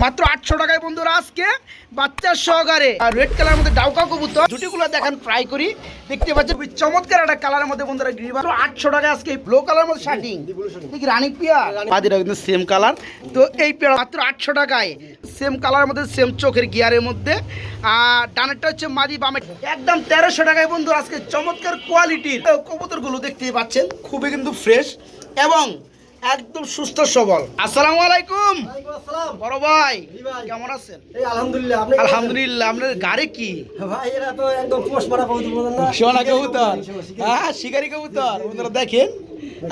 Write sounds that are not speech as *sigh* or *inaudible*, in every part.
মাত্র আটশো টাকায় বন্ধুরা আজকে বাচ্চার সহকারে। আর রেড কালার মধ্যে ডাউকা কবুতর। দুটিগুলো দেখেন ফ্রাই করি। দেখতে পাচ্ছেন খুবই চমৎকার একটা কালারের মধ্যে বন্ধুরা গ্রিবা আটশো টাকায় আজকে ব্লু কালার মধ্যে শার্টিং দেখি রানিং পিয়ার। বাদিরা কিন্তু সেম কালার তো এই পেয়ার মাত্র আটশো টাকায়। সেম কালারের মধ্যে সেম চোখের গিয়ারের মধ্যে। আর ডানেরটা হচ্ছে মাদি বামে। একদম তেরোশো টাকায় বন্ধু আজকে চমৎকার কোয়ালিটির কবুতরগুলো দেখতেই পাচ্ছেন খুবই কিন্তু ফ্রেশ এবং একদম সুস্থ সবল। আসসালামু আলাইকুম। বড় ভাই কেমন আছেন? আলহামদুলিল্লাহ আলহামদুলিল্লাহ আপনার গাড়ি কি? ভাই এরা তো একদম পোষ মারা কবুতর সোনা শিকারি কবুতর। হ্যাঁ শিকারি কবুতর। দেখেন।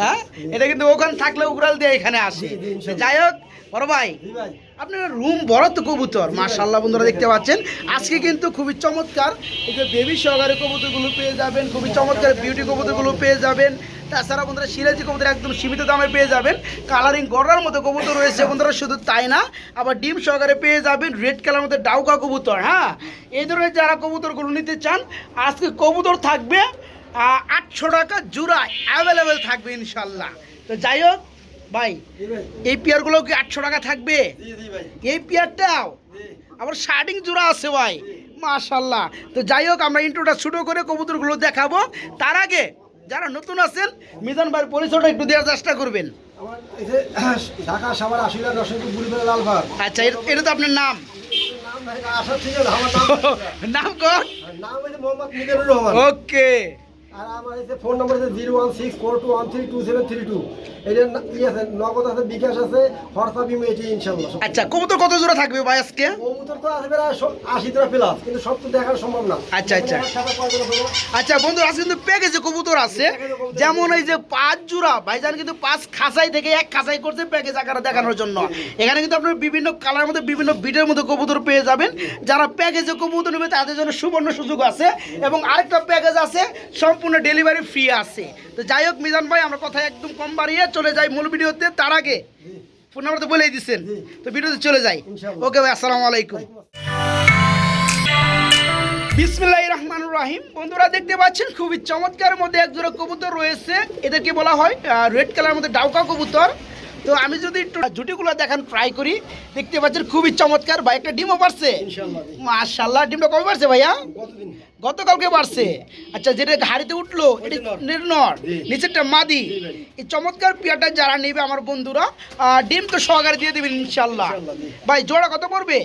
হ্যাঁ এটা কিন্তু ওখানে থাকলে উগরাল দিয়ে এখানে আসে। যাই হোক বড় ভাই আপনার রুম বড় তো কবুতর মাশাল্লাহ বন্ধুরা দেখতে পাচ্ছেন। আজকে কিন্তু খুবই চমৎকার এই যে বেবি সহকারে কবুতরগুলো পেয়ে যাবেন খুবই চমৎকার বিউটি কবুতরগুলো পেয়ে যাবেন। তাছাড়া বন্ধুরা সিরাজি কবুতর একদম সীমিত দামে পেয়ে যাবেন। কালারিং গড়ার মতো কবুতর রয়েছে বন্ধুরা, শুধু তাই না, আবার ডিম সহকারে পেয়ে যাবেন রেড কালার মধ্যে ডাউকা কবুতর হ্যাঁ? এই ধরনের যারা কবুতরগুলো নিতে চান, আজকে কবুতর থাকবে আটশো টাকা জোড়ায় অ্যাভেলেবেল থাকবে ইনশাল্লাহ। তো যাই হোক, ভাই, এই পেয়ারগুলো কি আটশো টাকা থাকবে? এই পেয়ারটাও? আবার শার্টিং জোড়া আছে, ভাই, মাশাল্লাহ। তো যাই হোক, আমরা ইন্ট্রোটা ছোটো করে কবুতরগুলো দেখাবো। তার আগে যারা নতুন আছেন মিজান ভাইয়ের পরিচয়টা একটু দেওয়ার চেষ্টা করবেন। আমার এই যে *clears throat* ঢাকা সাভার আশুলিয়া রসুলপুর বুড়িবেলা লালবাগ। আচ্ছা এটা- তো আপনার নাম। নাম *laughs* কর। নাম মোহাম্মদ মিজানুর রহমান। ওকে। আর আমার হচ্ছে ফোন নাম্বার হচ্ছে zero one six four two one three two seven three two. এটা ই আছে নগদ আছে বিকাশ আছে হোয়াটসঅ্যাপ ইমো এটি ইনশাল্লাহ আচ্ছা কবুতর কত জোড়া থাকবে ভাই আজকে? কবুতর তো আছে প্রায় সব আশি টাকা প্লাস কিন্তু সব তো দেখানো সম্ভব না। আচ্ছা, আচ্ছা। আচ্ছা বন্ধু আজকে কিন্তু প্যাকেজে কবুতর আছে যেমন এই যে পাঁচ জোড়া ভাইজান কিন্তু পাঁচ খাঁচাই থেকে এক খাঁচাই করছে প্যাকেজ আকারে দেখানোর জন্য। এখানে কিন্তু আপনার বিভিন্ন কালার মধ্যে বিভিন্ন বিটের মধ্যে কবুতর পেয়ে যাবেন। যারা প্যাকেজে কবুতর নেবে তাদের জন্য সুবর্ণ সুযোগ আছে। এবং আরেকটা প্যাকেজ আছে সম্পূর্ণ ডেলিভারি ফ্রি আছে। তো যাই হোক মিজান ভাই আমরা কথা একদম কম বাড়িয়ে চলে যাই মূল ভিডিওতে। তার আগে ফোন নাম্বার তো বলেই দিচ্ছেন তো ভিডিওতে চলে যাই। ওকে ভাই আসসালামু আলাইকুম। বিসমিল্লাহ রহমান রাহিম। বন্ধুরা দেখতে পাচ্ছেন খুবই চমৎকার মধ্যে একজোড়া কবুতর রয়েছে। এদেরকে বলা হয় রেড কালার মধ্যে ডাউকা কবুতর। তো আমি যদি একটু জুটিগুলো দেখান ট্রাই করি দেখতে পাচ্ছেন খুবই চমৎকার ভাই একটা ডিমও পারছে। মাশাল্লাহ ডিমটা কবে পারছে ভাইয়া? গতকালকে পারছে আচ্ছা যেটা ঘাড়িতে উঠল এটা নির্নর। নিচেরটা মাদি। এই চমৎকার পিয়াটা যারা নেবে আমার বন্ধুরা ডিম তো সহকারে দিয়ে দেবেন ইনশাল্লাহ ভাই জোড়া কত পড়বে?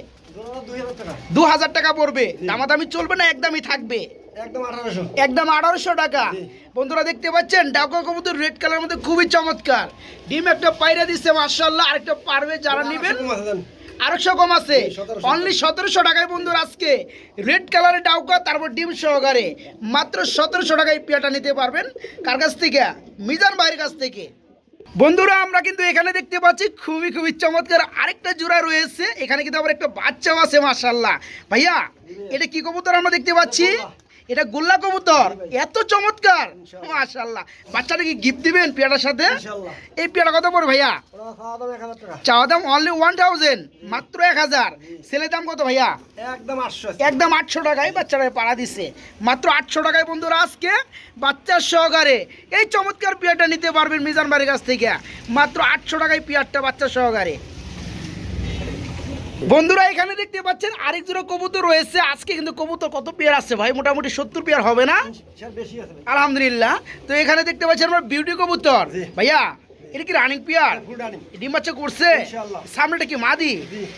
দু হাজার টাকা পড়বে। দামাদামি চলবে না একদমই থাকবে। একদম আঠারোশো। টাকা। বন্ধুরা দেখতে পাচ্ছেন ডাকা কবুতর রেড কালার মধ্যে খুবই চমৎকার। ডিম একটা পায়রা দিচ্ছে মার্শাল্লাহ আরেকটা পারবে যারা নেবেন। আরেকশো কম আছে। অনলি সতেরোশো। টাকায় বন্ধুরা আজকে রেড কালারের ডাউকা তারপর ডিম সহকারে। মাত্র সতেরোশো টাকায় পেয়াটা নিতে পারবেন। কার কাছ থেকে? মিজান ভাইয়ের কাছ থেকে। বন্ধুরা আমরা কিন্তু এখানে দেখতে পাচ্ছি খুবই খুবই চমৎকার আরেকটা জোড়া রয়েছে। এখানে কিন্তু আবার একটা বাচ্চাও আছে মাশাল্লাহ ভাইয়া এটা কি কবুতর আমরা দেখতে পাচ্ছি? এটা গোল্লা কবুতর। এত চমৎকার। মাশাল্লাহ। বাচ্চাটা কি গিফট দিবেন পেয়াটার সাথে? এই পেয়ারা কত পড়বে ভাইয়া? চাওয়া দাম অনলি ওয়ান থাউজেন্ড মাত্র এক হাজার। ছেলে দাম কত ভাইয়া? একদম আটশো। একদম আটশো টাকায় বাচ্চারা পাড়া দিছে। মাত্র আটশো টাকায় বন্ধুরা আজকে বাচ্চার সহকারে। এই চমৎকার পিয়ারটা নিতে পারবেন মিজান বাড়ির কাছ থেকে। মাত্র আটশো টাকায় পেয়ারটা বাচ্চার সহকারে। বন্ধুরা এখানে দেখতে পাচ্ছেন আরেক জোড়া কবুতর রয়েছে। আজকে কিন্তু কবুতর কত পেয়ার আছে ভাই? মোটামুটি সত্তর পেয়ার হবে না। আলহামদুলিল্লাহ। তো এখানে দেখতে পাচ্ছেন আমার বিউটি কবুতর। ভাইয়া এটা কি রানিং পিয়ার ডিম বাচ্চা করছে? সামনেটা কি মাদি।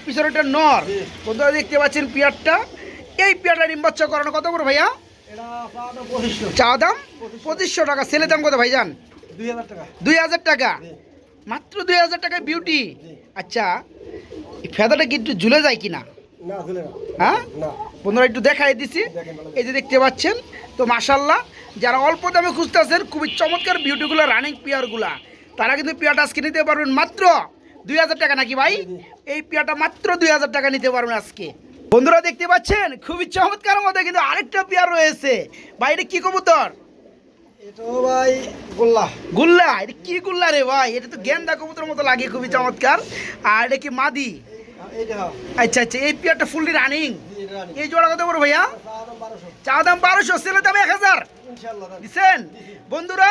পিছনেটা নর। বন্ধুরা দেখতে পাচ্ছেন পিয়ারটা। এই পিয়ারটা ডিম বাচ্চা করানো কত করে ভাইয়া? চা দাম পঁচিশশো। টাকা। ছেলে দাম কত ভাইজান? দুই হাজার টাকা। দুই হাজার টাকা? মাত্র দুই হাজার টাকায় বিউটি আচ্ছা। ফেদাটা কি একটু ঝুলে যায় কিনা? না হ্যাঁ? বন্ধুরা একটু দেখাই দিছি। এই যে দেখতে পাচ্ছেন তো মাসাল্লাহ যারা অল্প দামে খুঁজতেছেন খুবই চমৎকার বিউটিগুলো রানিং পেয়ারগুলা তারা কিন্তু পেয়ারটা আজকে নিতে পারবেন মাত্র দুই হাজার টাকা নাকি ভাই? এই পেয়ারটা মাত্র দুই হাজার টাকা নিতে পারবেন আজকে। বন্ধুরা দেখতে পাচ্ছেন খুবই চমৎকার মধ্যে কিন্তু আরেকটা পেয়ার রয়েছে। ভাই এটা কি কবুতর? ভাই গোল্লা। গুল্লা? এটা কি গুল্লা রে ভাই? এটা তো গেন্দা কবুতর মতো লাগে খুবই চমৎকার। আর এটা কি মাদি? হ্যাঁ। আচ্ছা আচ্ছা এই পেয়ারটা ফুললি রানিং রানিং। এই জোড়া কত বড় ভাইয়া? চা দাম বারোশো। দাম এক হাজার। বন্ধুরা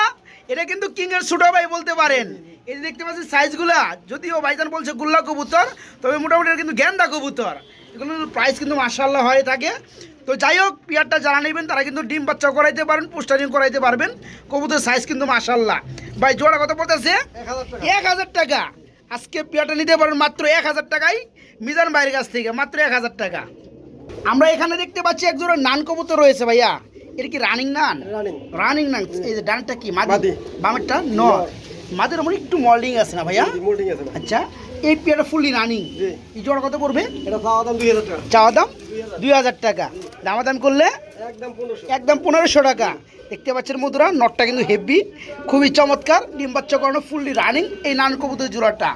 এটা কিন্তু কিং এর ছোট ভাই বলতে পারেন। এই যে দেখতে পাচ্ছি সাইজগুলা যদিও ভাইজান বলছে গুল্লা কবুতর তবে মোটামুটি এটা কিন্তু গেন্দা কবুতর। এগুলো প্রাইস কিন্তু মার্শাল্লাহ হয়ে থাকে। তো যাই হোক পিয়ারটা যারা নেবেন তারা কিন্তু ডিম বাচ্চা করাইতে পারেন পোস্টারিং করাইতে পারবেন। কবুতর সাইজ কিন্তু মার্শাল্লাহ ভাই জোড়া কত বলতেছে এক হাজার টাকা। আজকে পেয়ারটা নিতে পারেন মাত্র এক হাজার টাকাই মিজান ভাইয়ের কাছ থেকে মাত্র এক হাজার টাকা। আমরা এখানে দেখতে পাচ্ছি এক জোড়া নান কবুতর রয়েছে ভাইয়া। এটা কি রানিং নান? রানিং নান। এই যে ডানটা কি? মাদি। বামেরটা ন মাদের মনে একটু মল্ডিং আছে না ভাইয়া। আচ্ছা এই পেয়ারটা ফুললি রানিং এই জোড়া কত পড়বে? এটা চাওয়া দাম দুই হাজার টাকা। চাওয়া দাম দুই হাজার টাকা। দামাদাম করলে একদম পনেরোশো টাকা। দেখতে পাচ্ছেন মধুরা নটটা কিন্তু হেভি খুবই চমৎকার ডিম বাচ্চা করানো ফুললি রানিং এই নান কবুতর জোড়াটা।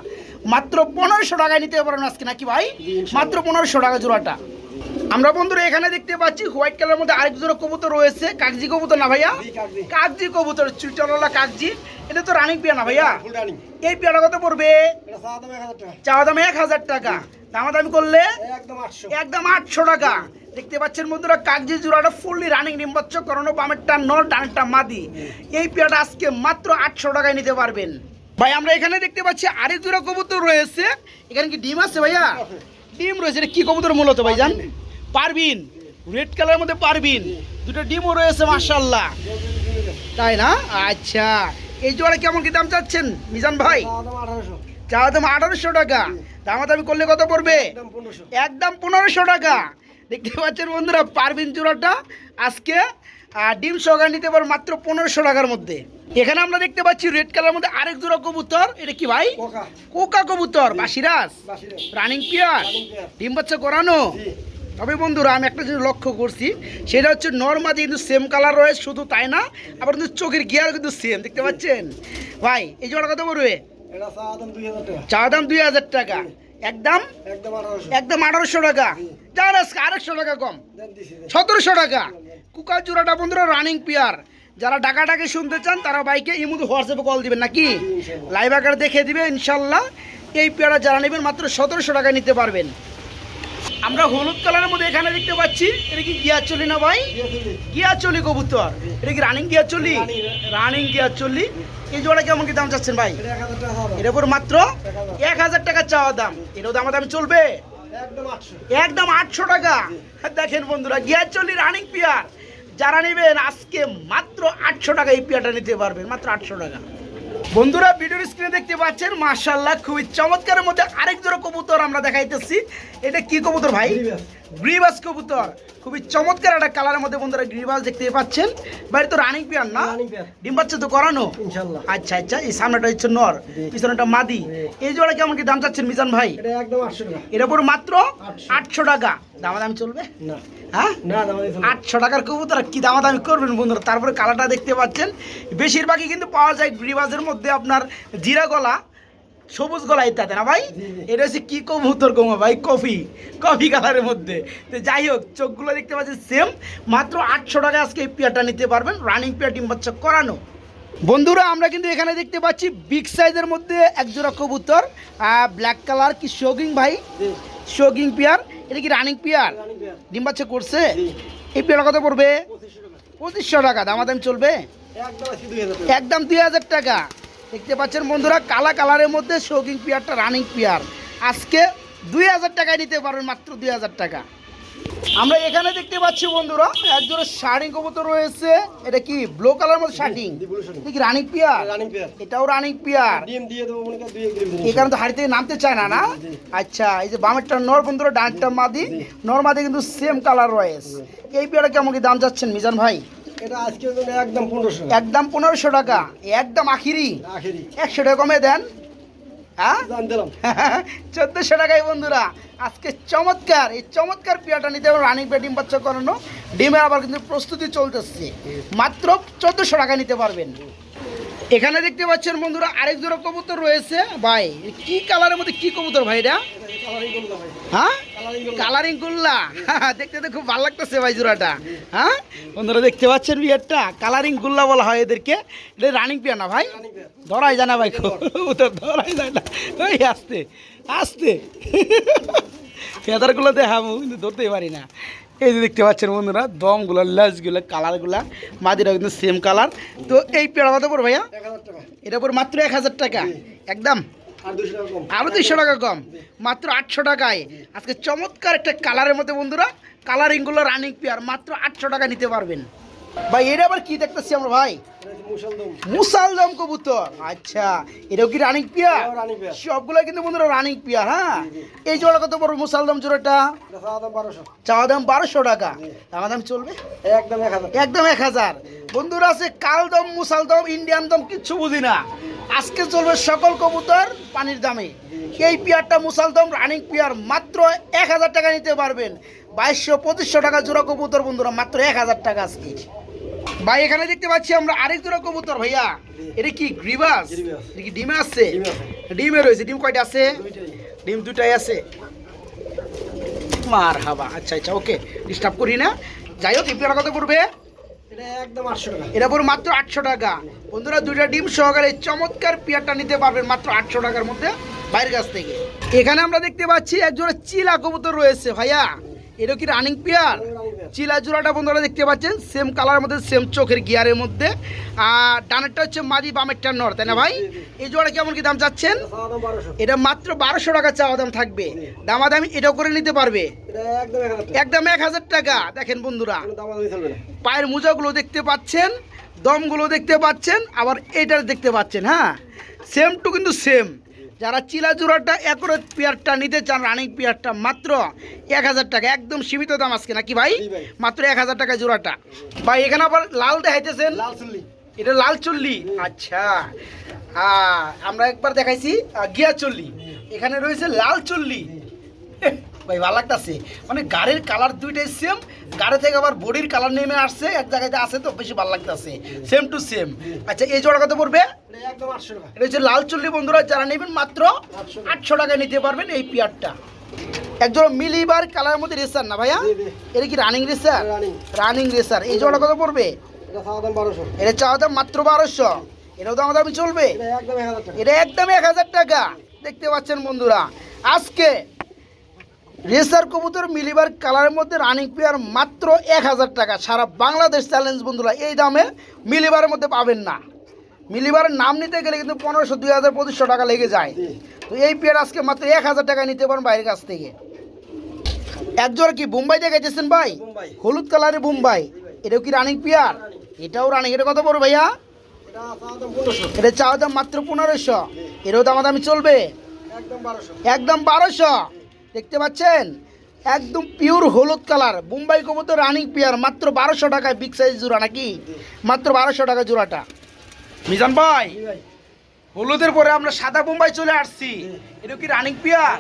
মাত্র পনেরোশো টাকায় নিতে পারেন আজকে নাকি ভাই? মাত্র পনেরোশো টাকা জোড়াটা। আমরা বন্ধুরা এখানে দেখতে পাচ্ছি হোয়াইট কালারের মধ্যে আরেক জোড়া কবুতর রয়েছে। কাগজি কবুতর না ভাইয়া? কাগজি। কবুতর চুইটালা কাগজি এটা তো রানিং পিয়া না ভাইয়া? এই পিয়াটা কত পড়বে? চাওয়া দাম এক হাজার টাকা। দামাদামি করলে একদম আটশো। টাকা। দেখতে পাচ্ছেন বন্ধুরা কাগজি জোড়াটা ফুললি রানিং ডিম্বাচ্ছ করানো বামেরটা নর ডানেরটা মাদি। এই পেয়ারটা আজকে মাত্র আটশো টাকায় নিতে পারবেন। ভাই আমরা এখানে দেখতে পাচ্ছি আরেক জোড়া কবুতর রয়েছে। এখানে কি ডিম আছে ভাইয়া? ডিম রয়েছে। এটা কি কবুতর মূলত ভাই জান? পারবিন। রেড কালারের মধ্যে পারবিন। দুটো ডিমও রয়েছে মার্শাল্লাহ তাই না? আচ্ছা। এই জোড়া কেমন কি দাম চাচ্ছেন মিজান ভাই? আঠারোশো। চাওয়া দাম আঠারোশো টাকা। দামাদামি করলে কত পড়বে? একদম পনেরোশো। টাকা। দেখতে পাচ্ছেন বন্ধুরা পারবিন জোড়াটা আজকে ডিম সহকারে নিতে পারো মাত্র পনেরোশো টাকার মধ্যে। এখানে আমরা দেখতে পাচ্ছি রেড কালার মধ্যে আরেক জোড়া কবুতর। এটা কি ভাই? কোকা। কবুতর বাসিরাস রানিং পিয়ার ডিম বাচ্চা করানো? তবে বন্ধুরা আমি একটা জিনিস লক্ষ্য করছি সেটা হচ্ছে নর্মাদি কিন্তু সেম কালার রয়েছে শুধু তাই না আবার কিন্তু চোখের গিয়ার কিন্তু সেম দেখতে পাচ্ছেন? ভাই এই জোড়া কত পড়বে? টাকা। চা দাম দুই হাজার টাকা। একদম? একদম আঠারোশো। টাকা। যার আজকে আরেকশো টাকা কম। সতেরোশো টাকা। কুকার জোড়াটা বন্ধুরা রানিং পিয়ার যারা ডাকাটাকে শুনতে চান তারা বাইকে ইমুদ হোয়াটসঅ্যাপে কল দিবেন নাকি? লাইভ আকার দেখে দিবে ইনশাল্লাহ। এই পেয়ারা যারা নেবেন মাত্র সতেরোশো টাকায় নিতে পারবেন। আমরা হলুদ কালারের মধ্যে এখানে দেখতে পাচ্ছি এটা কি গিয়ার চলি না ভাই? গিয়ার চলি। কবুতর। এটা কি রানিং গিয়ার চলি? রানিং গিয়ার চলি। এই জোড়া কেমন কি দাম চাচ্ছেন ভাই। এর উপর মাত্র এক হাজার টাকা চাওয়া দাম। এটাও দাম দাম চলবে? একদম আটশো। টাকা। দেখেন বন্ধুরা গিয়ার চল্লি রানিং পিয়ার। যারা নেবেন আজকে মাত্র আটশো টাকা এই পিয়ারটা নিতে পারবেন মাত্র আটশো টাকা। বন্ধুরা ভিডিওর স্ক্রিনে দেখতে পাচ্ছেন মার্শাল্লাহ খুবই চমৎকারের মধ্যে আরেক জোড়া কবুতর আমরা দেখাইতেছি। এটা কি কবুতর ভাই। গ্রিবাস। কবুতর। খুবই চমৎকার একটা কালারের মধ্যে বন্ধুরা গ্রিবাস দেখতে পাচ্ছেন। বাড়ি তো রানিং পিয়ার না? ডিম বাচ্চা তো করানো? আচ্ছা আচ্ছা এই সামনেটা হচ্ছে নর। পিছনেটা মাদি। এই জোড়া কেমন কি দাম চাচ্ছেন মিজান ভাই? এটা একদম আটশো টাকা। এর উপর মাত্র আটশো। টাকা। দামাদামি চলবে? না। হ্যাঁ। আটশো টাকার কবুতর কি দামাদামি করবেন বন্ধুরা? তারপরে কালারটা দেখতে পাচ্ছেন। বেশিরভাগই কিন্তু পাওয়া যায় গ্রিবাজের মধ্যে আপনার জিরা গলা। সবুজ গলা ইত্যাদি না ভাই। এটা হচ্ছে কি কবুতর কমা ভাই? কফি। কফি কালারের মধ্যে। তো যাই হোক চোখগুলো দেখতে পাচ্ছেন সেম মাত্র আটশো টাকা আজকে এই পেয়ারটা নিতে পারবেন। রানিং পেয়ার ডিম বাচ্চা করানো। বন্ধুরা আমরা কিন্তু এখানে দেখতে পাচ্ছি বিগ সাইজের মধ্যে একজোড়া কবুতর ব্ল্যাক কালার কি শোকিং ভাই? শোকিং পেয়ার এটা কি রানিং পেয়ার ডিম বাচ্চা করছে? এই পেয়ারটা কত পড়বে? পঁচিশশো টাকা। দামাদাম চলবে? একদম দুই হাজার টাকা। দেখতে পাচ্ছেন বন্ধুরা কালা কালারের মধ্যে শৌকিং পেয়ারটা রানিং পেয়ার। আজকে দুই হাজার টাকায় নিতে পারবেন মাত্র দুই হাজার টাকা। আমরা এখানে দেখতে পাচ্ছি বন্ধুরা একজোড়া শার্টিং কবুতর রয়েছে। এটা কি ব্লু কালার মধ্যে শার্টিং। কি রানিং পেয়ার? Running pair. এটাও রানিং পেয়ার। ডিম দিয়ে দেবো মনে দুই এক ডিম এই কারণে তো হাড়ি থেকে নামতে চায় না না? আচ্ছা এই যে বামেরটা নর বন্ধুরা ডানটা মাদি। নর মাদি কিন্তু সেম কালার রয়েছে। এই পেয়ারটা কেমন কি দাম যাচ্ছেন মিজান ভাই? এটা আজকের জন্য একদম পনেরোশো টাকা। একদম পনেরোশো টাকা। একদম আখিরি। আখেরি। একশো টাকা কমে দেন। হ্যাঁ? দিলাম। *laughs* চোদ্দোশো টাকায় বন্ধুরা আজকে চমৎকার। এই চমৎকার পিয়াটা নিতে হবে রানিং পে ডিম বাচ্চা করানো। ডিমের আবার কিন্তু প্রস্তুতি চলতেছে। মাত্র চোদ্দোশো টাকা নিতে পারবেন। এখানে দেখতে পাচ্ছেন বন্ধুরা, আরেক জোড়া কবুতর রয়েছে। ভাই, কি কালারের মধ্যে কি কবুতর ভাই এটা? হ্যাঁ? কালারিং করলা *laughs* দেখতে তো খুব ভালো লাগতেছে ভাই জোড়াটা। হ্যাঁ? বন্ধুরা, দেখতে পাচ্ছেন বিয়ারটা? কালারিং গুল্লা বলা হয় এদেরকে। এটা রানিং পিয়া না ভাই? ধরাই জানা ভাই তো ধরাই যায় না। ওই আস্তে আস্তে। *laughs* ফেদারগুলো দেখাবো, কিন্তু ধরতেই পারি না। এই যে দেখতে পাচ্ছেন বন্ধুরা দমগুলো লেজগুলো কালারগুলো মাদিরা কিন্তু সেম কালার তো এই পেড়া কত পড়বে ভাইয়া? এটা পর মাত্র এক হাজার টাকা একদম। আরও আরও দুইশো টাকা কম মাত্র আটশো টাকায়। আজকে চমৎকার একটা কালারের মতো বন্ধুরা কালারিংগুলো রানিং পেয়ার মাত্র আটশো টাকা নিতে পারবেন। ভাই এটা আবার কি দেখতেছি আমরা ভাই? মুসলদম কবুতর। আচ্ছা এটাও কি রানিং পিয়ার এটাও running পেয়ার। সবগুলো কিন্তু বন্ধুরা রানিং পিয়ার হ্যাঁ? এই জোড়া কত বড় মুসালদম জোড়াটা? চাওয়া দাম বারোশো। চাওয়া টাকা। আমার দাম চলবে? একদম এক হাজার। বন্ধুরা আছে কালদম মুসালদম ইন্ডিয়ান দম কিচ্ছু বুঝি না। আজকে চলবে সকল কবুতর পানির দামে। এই পিয়ারটা মুসালদম রানিং পিয়ার মাত্র এক হাজার টাকা নিতে পারবেন। বাইশশো পঁচিশশো টাকা জোড়া কবুতর বন্ধুরা মাত্র এক হাজার টাকা আজকে। ভাই এখানে দেখতে পাচ্ছি আমরা আরেক জোড়া কবুতর ভাইয়া। এটা কি গ্রিবাস। এটা কি ডিমে আছে ডিমে রয়েছে। ডিম কয়টা আছে? ডিম দুটাই আছে। মার হাবা আচ্ছা আচ্ছা ওকে ডিস্টার্ব করি না। যাই হোক ইপিআর কত এটা পড়বে মাত্র আটশো টাকা। বন্ধুরা দুইটা ডিম সহকারে চমৎকার পিয়ারটা নিতে পারবেন মাত্র আটশো টাকার মধ্যে বাইরের কাছ থেকে। এখানে আমরা দেখতে পাচ্ছি একজোড়া চিলা কবুতর রয়েছে ভাইয়া। এটা কি রানিং পিয়ার চিলা জোড়াটা বন্ধুরা দেখতে পাচ্ছেন সেম কালারের মধ্যে সেম চোখের গিয়ারের মধ্যে। আর ডানেরটা হচ্ছে মাদি বামেরটা নর তাই না ভাই? এই জোড়া কেমন কি দাম চাচ্ছেন? এটা মাত্র বারোশো টাকা চাওয়া দাম থাকবে। দামাদামি এটাও করে নিতে পারবে। একদম এক হাজার টাকা। দেখেন বন্ধুরা পায়ের মোজাগুলো দেখতে পাচ্ছেন দমগুলো দেখতে পাচ্ছেন আবার এটার দেখতে পাচ্ছেন হ্যাঁ? সেম টু কিন্তু সেম যারা চিলা জোড়াটা একরেট পেয়ারটা নিতে চান রানিং পেয়ারটা মাত্র এক হাজার টাকা একদম সীমিত দাম আজকে নাকি ভাই? মাত্র এক হাজার টাকা জোড়াটা। ভাই এখানে আবার লাল দেখাইতেছেন? লাল চুল্লি। এটা লাল চল্লি? আচ্ছা। আহ, আমরা একবার দেখাইছি গিয়া চল্লি। এখানে রয়েছে লাল চল্লি। ভাই ভালো লাগতেছে। মানে গাড়ির কালার দুইটাই সেম গাড়ি থেকে আবার বডির কালার নেমে আসছে এক জায়গাতে আছে তো বেশি ভালো লাগতেছে। সেম টু সেম আচ্ছা এই জোড়া কত পড়বে? এটা হচ্ছে লাল চল্লি বন্ধুরা যারা নেবেন মাত্র আটশো। টাকায় নিতে পারবেন এই পিয়ারটা। একজোড়া মিলিবার কালারের মধ্যে রেসার না ভাইয়া। এটা কি রানিং রেসার রানিং রেসার এই জোড়া কত পড়বে? এটা চাওয়া দাম মাত্র বারোশো। এটাও দাম দামি চলবে এটা একদম এক হাজার টাকা। দেখতে পাচ্ছেন বন্ধুরা। আজকে রেসার কবুতর মিলিবার কালারের মধ্যে রানিং পেয়ার মাত্র এক হাজার টাকা। সারা বাংলাদেশ চ্যালেঞ্জ বন্ধুরা এই দামে মিলিবারের মধ্যে পাবেন না। মিলিবারের নাম নিতে গেলে কিন্তু পনেরোশো দুই হাজার পঁচিশশো টাকা লেগে যায়। তো এই পেয়ার আজকে মাত্র এক হাজার টাকা নিতে পারেন বাইরের কাছ থেকে। একজোড়া কি বোম্বাই দেখাইতেছেন ভাই? হলুদ কালারের বোম্বাই। এটাও কি রানিং পেয়ার এটাও রানিং এটা কত বড় ভাইয়া? এটা চাওয়া দাম পনেরোশো। এটা চাওয়া দাম মাত্র পনেরোশো। এরও দামাদামি চলবে? একদম বারোশো। দেখতে পাচ্ছেন? একদম পিওর হলুদ কালার মুম্বাই কবুতর রানিং পেয়ার মাত্র বারোশো টাকায় বিগ সাইজ জোড়া নাকি? মাত্র বারোশো টাকা জোড়াটা। মিজান ভাই হলুদের পরে আমরা সাদা বোম্বাই চলে আসছি। এটা কি রানিং পেয়ার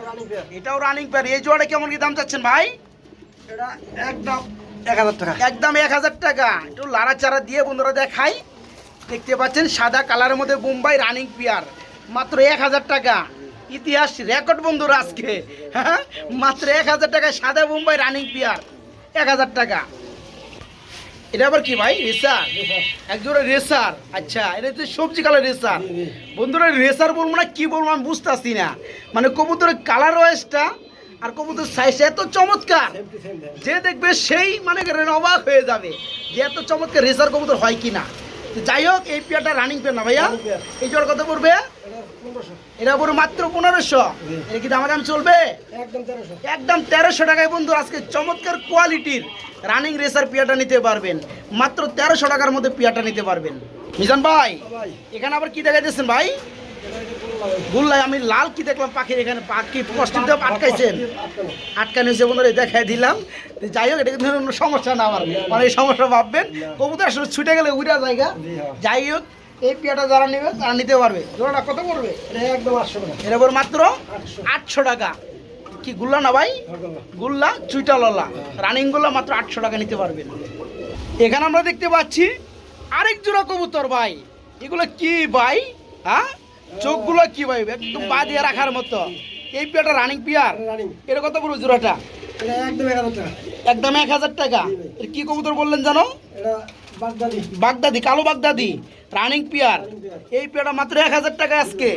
এটাও রানিং পেয়ার এই জোড়াটা কেমন কি দাম চাচ্ছেন ভাই? এটা একদম এক হাজার টাকা। একদম এক হাজার টাকা। একটু লাড়া চারা দিয়ে বন্ধুরা দেখাই। দেখতে পাচ্ছেন সাদা কালারের মধ্যে বোম্বাই রানিং পিয়ার মাত্র এক হাজার টাকা। ইতিহাস রেকর্ড বন্ধুরা আজকে। হ্যাঁ? মাত্র এক হাজার টাকায় সাদা বোম্বাই রানিং পিয়ার এক হাজার টাকা। এটা আবার কি ভাই? রেসার একজোড়া রেসার আচ্ছা এটা হচ্ছে সবজি কালার রেসার। বন্ধুরা রেসার বলব না, কি বলব আমি বুঝতে বুঝতেছি না। মানে কবুতরের কালার ওয়াইজটা আর কবুতর সাইজটা এত চমৎকার। যে দেখবে সেই মানে অবাক হয়ে যাবে যে এত চমৎকার রেসার কবুতর হয় কি না যাই হোক এই পেয়ারটা রানিং পেয়ার না ভাইয়া? এই জোর কত পড়বে? এটা পড়বে মাত্র পনেরোশো। এটা কি দাম দাম চলবে? একদম তেরোশো। টাকায় বন্ধু আজকে চমৎকার কোয়ালিটির রানিং রেসার পিয়াটা নিতে পারবেন। মাত্র তেরোশো টাকার মধ্যে পিয়াটা নিতে পারবেন। মিজান ভাই ভাই। এখানে আবার কি দেখাইতেছেন ভাই? এটা। বললাই আমি লাল কি দেখলাম পাখির এখানে? পাখি কষ্টিতে আটকাইছেন। আটকানো। হয়েছে বন্ধুরা দেখাই দিলাম। যাই হোক এটা কিন্তু কোনো সমস্যা না আমার। মানে এই সমস্যা ভাববেন কবুতর আসলে ছুটে গেলে উড়া জায়গা। যাই হোক এই পিয়াটা যারা নেবে তারা নিতে পারবে। জোড়াটা কত পড়বে? একদম আটশো টাকা। এর উপর মাত্র আটশো। টাকা। কি গুল্লা না ভাই। গুল্লা চুইটাললা রানিং গুল্লা মাত্র আটশো টাকা নিতে পারবেন। এখানে আমরা দেখতে পাচ্ছি আরেক জোড়া কবুতর ভাই। এগুলো কি ভাই? হ্যাঁ? চোখগুলো কি ভাই? একদম পা দিয়ে রাখার মতো। এই পিয়াটা রানিং পিয়ার? এটা কত বড় জোড়াটা? একদম এক হাজার টাকা। কি কবুতর বললেন জানো? বাগদাদি। কালো বাগদাদি। Running peer. এই পিয়ারটা মাত্র এক হাজার টাকা আজকে।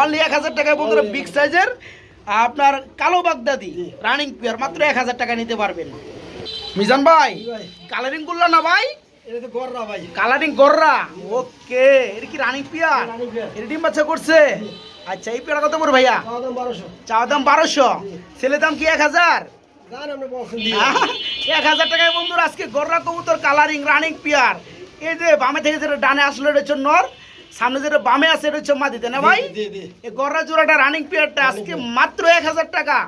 অনলি এক হাজার টাকায় বন্ধুরা বিগ সাইজের আপনার কালো বাগদাদি রানিং পিয়ার। মাত্র এক হাজার টাকা নিতে পারবেন। মিজান ভাই কালারিং করল না ভাই? কালারিং গররা? ওকে এটা কি রানিং পিয়ার। এটা ডিম বাচ্চা করছে? আচ্ছা এই পেয়ার কত ভাইয়া? চাওয়া দাম বারোশো। দাম ছেলে দাম কি এক হাজার? এক হাজার টাকায় বন্ধুরা আজকে গররা কবুতর কালারিং রানিং পিয়ার। এই যে বামে থেকে যেটা ডানে আসলো এটা হচ্ছে নর। সামনে যেটা বামে আছে এটা হচ্ছে মাদিতে না ভাই? এই গররা জোড়াটা রানিং পিয়ারটা আজকে মাত্র এক হাজার টাকা।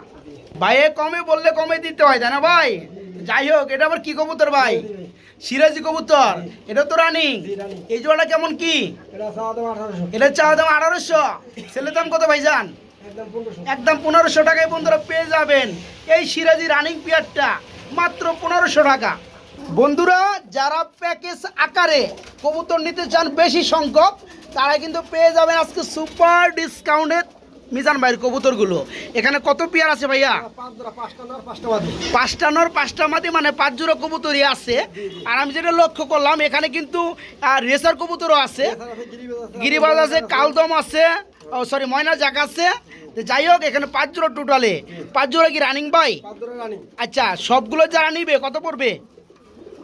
ভাই কমে বললে কমে দিতে হয় তাই না ভাই? যাই হোক এটা আবার কি কবুতর ভাই? সিরাজি কবুতর এটা তো রানিং। এই জোড়াটা কেমন কি? এটা চা দাম আঠারোশো। ছেলের দাম কত ভাইজান? একদম পনেরোশো। একদম পনেরোশো টাকায় বন্ধুরা পেয়ে যাবেন। এই সিরাজি রানিং পিয়ারটা মাত্র পনেরোশো টাকা। বন্ধুরা যারা প্যাকেজ আকারে কবুতর নিতে চান বেশি সংখ্যক তারা কিন্তু পেয়ে যাবেন আজকে সুপার ডিসকাউন্টে মিজান ভাইয়ের কবুতরগুলো। এখানে কত পেয়ার আছে ভাইয়া? পাঁচটা নর পাঁচটা মাদি। মানে পাঁচ জোড়া কবুতরই আছে। আর আমি যেটা লক্ষ্য করলাম এখানে কিন্তু রেসার কবুতরও আছে। গিরিবাজ আছে কালদম আছে ও সরি ময়না জাক আছে। যাই হোক এখানে পাঁচ জোড়া টোটালে। পাঁচ জোড়া কি রানিং ভাই? আচ্ছা সবগুলো যারা নিবে কত পড়বে?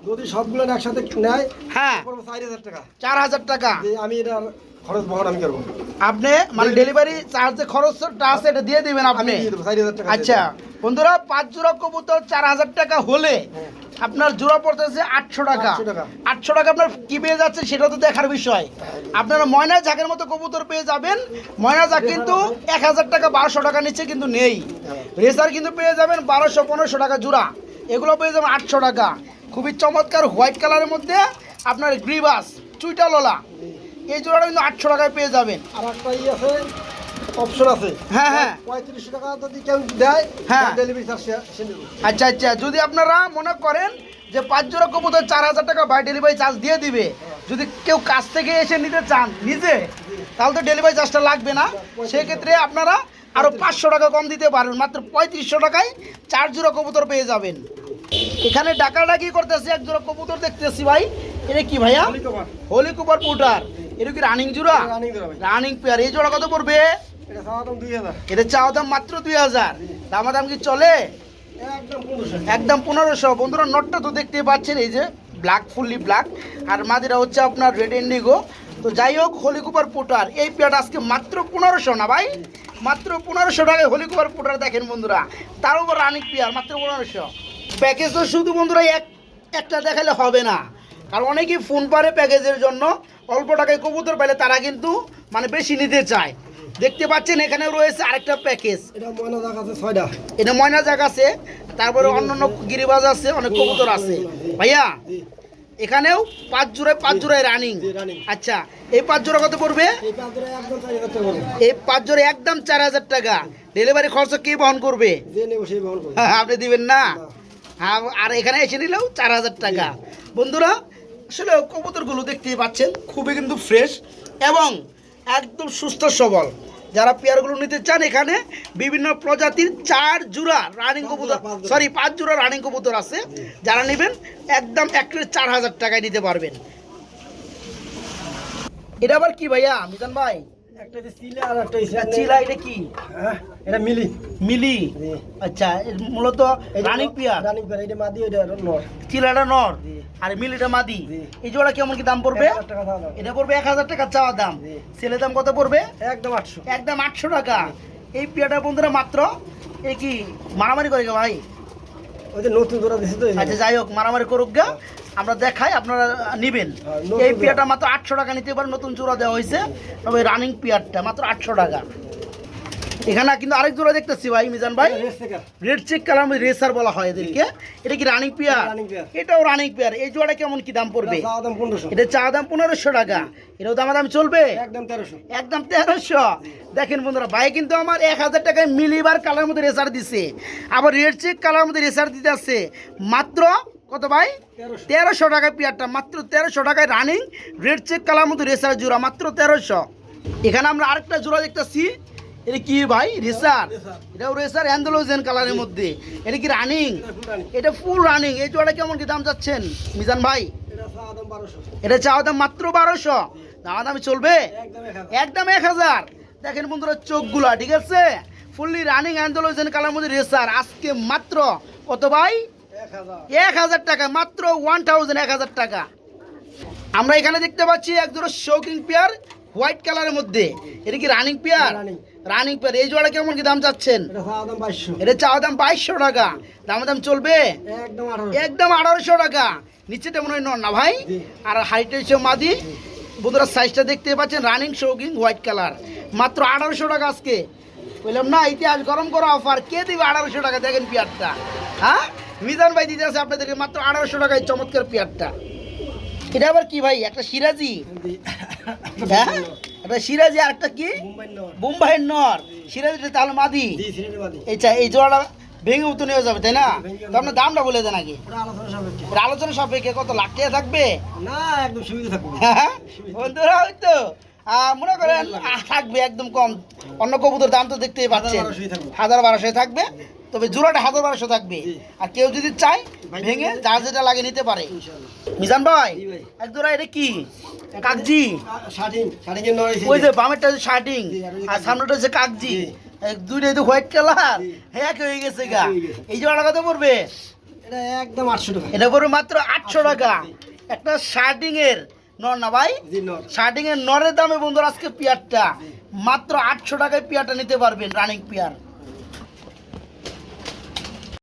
যদি সবগুলো একসাথে নেয় হ্যাঁ। চার হাজার টাকা। আমি এটা খরচ বহন আমি করব। আপনি মানে ডেলিভারি চার্জ খরচটা আছে এটা দিয়ে দিবেন আপনি। আচ্ছা বন্ধুরা পাঁচ জোড়া কবুতর চার হাজার টাকা হলে হ্যাঁ। আপনার জোড়া পড়তেছে আটশো টাকা। আটশো টাকা। আপনার কি পেয়ে যাচ্ছে সেটা তো দেখার বিষয়। আপনারা ময়না জাকের মতো কবুতর পেয়ে যাবেন। ময়না জাক কিন্তু এক হাজার টাকা বারোশো টাকা নিচে কিন্তু নেই। হ্যাঁ। রেসার কিন্তু পেয়ে যাবেন বারোশো পনেরোশো টাকা জোড়া। এগুলো পেয়ে যাবেন আটশো টাকা। খুবই চমৎকার হোয়াইট কালারের মধ্যে আপনার গ্রিবাস চুইটা লোলা। এই জোড়াটা কিন্তু আটশো টাকায় পেয়ে যাবেন। আর একটা ই আছে অপশন আছে। হ্যাঁ, হ্যাঁ। পঁয়ত্রিশশো টাকা যদি কেউ দেয় হ্যাঁ। ডেলিভারি চার্জ আচ্ছা আচ্ছা যদি আপনারা মনে করেন যে পাঁচ জোড়া কবুতর চার হাজার টাকা বাই ডেলিভারি চার্জ দিয়ে দিবে যদি কেউ কাছ থেকে এসে নিতে চান নিজে তাহলে তো ডেলিভারি চার্জটা লাগবে না। সেক্ষেত্রে আপনারা আরও পাঁচশো টাকা কম দিতে পারবেন মাত্র পঁয়ত্রিশশো টাকায় চার জোড়া কবুতর পেয়ে যাবেন। এখানে ডাকাডাকি করতেছি এক জোড়া কবুতর দেখতেছি ভাই। এটা কি ভাইয়া? হোলি কুপার পুটার। এটা কি রানিং জোড়া? রানিং। রানিং পেয়ার এই জোড়া কত পড়বে? এটা চাওয়া দাম মাত্র দুই হাজার। দামা দাম কি চলে? একদম পনেরোশো। একদম পনেরোশো। বন্ধুরা নটটা তো দেখতে পাচ্ছেন এই যে ব্ল্যাক ফুললি ব্ল্যাক আর মাদিরা হচ্ছে আপনার রেড ইন্ডিগো তো যাই হোক হলিকুপার পুটার এই পেয়ারটা আজকে মাত্র পনেরোশো না ভাই? মাত্র পনেরোশো টাকায় হলিকুপার পুটার দেখেন বন্ধুরা। তার উপর রানিক পেয়ার মাত্র পনেরোশো। প্যাকেজ তো শুধু বন্ধুরা এক একটা দেখালে হবে না। কারণ অনেকেই ফোন পারে প্যাকেজের জন্য। অল্প টাকায় কবুতর পেলে তারা কিন্তু মানে বেশি নিতে চায়। দেখতে পাচ্ছেন এখানে রয়েছে আরেকটা প্যাকেজ এটা ময়না জায়গা আছে ছয়টা। এটা ময়না জাগ আছে তারপরে অন্যান্য গিরিবাজ আছে অনেক কবুতর আছে। ভাইয়া এখানেও পাঁচ জোড়ায় পাঁচ জোড়ায় রানিং আচ্ছা এই পাঁচ জোড়া কত পড়বে? এই পাঁচ জোড়া একদম চার হাজার টাকা ডেলিভারি খরচ কে করবে? বহন করব। *laughs* আপনি দিবেন না? হ্যাঁ আর এখানে এসে নিলেও চার হাজার টাকা। বন্ধুরা আসলে কবুতরগুলো দেখতেই পাচ্ছেন খুবই কিন্তু ফ্রেশ এবং একদম সুস্থ সবল। যারা পেয়ারগুলো নিতে চান এখানে বিভিন্ন প্রজাতির চার জোড়া রানিং কবুতর। সরি পাঁচ জোড়া রানিং কবুতর আছে। যারা নেবেন একদম এক চার হাজার টাকায় নিতে পারবেন। এটা আবার কি ভাইয়া মিজান ভাই? একটা যে সিলে আর একটা চিলা এটা কি? হ্যাঁ এটা মিলি। মিলি? আচ্ছা মূলত রানিং পেয়ার? রানিং পেয়ার এটা মাদি এটা নর। চিলাটা নর? আর মিলিটা মাদি? এই জোড়া কেমন কি দাম পড়বে? এটা পড়বে এক হাজার টাকা চাওয়া দাম। ছেলে দাম কত পড়বে? একদম আটশো। একদম আটশো টাকা। এই বন্ধুরা মাত্র এই কি মারামারি করে গো ভাই? ওই যে নতুন জোড়া দিছে তো আচ্ছা যাই হোক মারামারি করুক গা। আমরা দেখাই আপনারা নিবেন। হ্যাঁ, এই। পেয়ারটা মাত্র আটশো টাকা নিতে পারেন নতুন জোড়া দেওয়া হয়েছে। তবে রানিং পেয়ারটা মাত্র আটশো টাকা। এখানে কিন্তু আরেক জোড়া দেখতেছি ভাই মিজান ভাই। রেড চেক কালার রেসার বলা হয় এদেরকে। এটা কি রানিং পেয়ার? এটাও রানিং পেয়ার। এই জোড়া কেমন কি দাম পড়বে? এটা চা দাম পনেরোশো। টাকা। এটাও দাম দাম চলবে? একদম তেরোশো। একদম তেরোশো। দেখেন বন্ধুরা ভাই কিন্তু আমার এক হাজার টাকায় মিলিবার কালার মধ্যে রেসার দিছে। আবার রেড চেক কালার মধ্যে রেসার দিতে আছে। মাত্র কত ভাই? তেরোশো। টাকায় পেয়ারটা মাত্র তেরোশো টাকায় রানিং রেড চেক কালার মতো রেসার জোড়া মাত্র তেরোশো। এখানে আমরা আরেকটা জোড়া দেখতেছি। এটা কি ভাই? রেসার। এটাও রেসার অ্যান্ডোলোজেন কালারের মধ্যে। এটা কি রানিং? এটা ফুল রানিং এই জোড়া কেমন কি দাম চাচ্ছেন মিজান ভাই? এটা চাওয়া দাম মাত্র বারোশো। দামা দামি চলবে? একদম এক হাজার। একদম এক হাজার। দেখেন বন্ধুরা চোখগুলা ঠিক আছে? ফুললি রানিং অ্যান্ডোলোজেন কালার মধ্যে রেসার। আজকে মাত্র কত ভাই? এক হাজার টাকা মাত্র ওয়ান থাউজেন্ড এক হাজার টাকা। আমরা এখানে দেখতে পাচ্ছি এক জোড়া শৌকিং পেয়ার হোয়াইট কালারের মধ্যে। এটা কি রানিং পেয়ার? রানিং। পেয়ার। এই জোড়া কেমন কি দাম চাচ্ছেন? এটা চাওয়া দাম বাইশশো। টাকা দাম দাম চলবে? একদম আঠারো একদম আঠারোশো টাকা। নিচেটা মনে হয় না ভাই? আর হাইট হচ্ছে মাদি। বন্ধুরা সাইজটা দেখতে পাচ্ছেন রানিং শৌকিং হোয়াইট কালার। মাত্র আঠারোশো টাকা আজকে। বললাম না ইতিহাস গরম করা অফার কে দিবে আঠারোশো টাকা? দেখেন পেয়ারটা। হ্যাঁ? মিজান ভাই দিতে আছে আপনাদেরকে মাত্র আঠারোশো টাকায় চমৎকার পেয়ারটা। এটা আবার কি ভাই? একটা সিরাজি? হ্যাঁ? একটা সিরাজি আর একটা কি? বোম্বাইয়ের নর। সিরাজিটা তাহলে মাদি। এইটা এই জোড়াটা ভেঙে উঠে নিয়ে যাবে তাই না? তো আপনার দামটা বলে দেন আগে। আলোচনা সাপেক্ষে। কত লাখ টাকা থাকবে? না একদম সুবিধা থাকবে। হ্যাঁ? বন্ধুরা ওই তো। মনে করেন থাকবে একদম কম। অন্য কবুতর দাম তো দেখতেই পাচ্ছেন। হাজার বারোশো থাকবে। তবে জোড়াটা হাজার বারোশো থাকবে। আর কেউ যদি চায় ভেঙে যার যেটা লাগে নিতে পারে। মিজান ভাই এক জোড়া এটা কি? কাকজি। ওই যে। বামেরটা হচ্ছে শার্টিং আর। সামনেটা হচ্ছে কাকজি দুইটাই তো হোয়াইট কালার। হ্যাঁ হয়ে গেছে গা। এই জোড়াটা কত পড়বে? এটা একদম আটশো টাকা। এটা পড়বে মাত্র আটশো টাকা। একটা শার্টিং এর নর না ভাই? শার্টিং এর নরের দামে বন্ধুরা আজকে পেয়ারটা। মাত্র আটশো টাকায় পেয়ারটা নিতে পারবেন রানিং পেয়ার।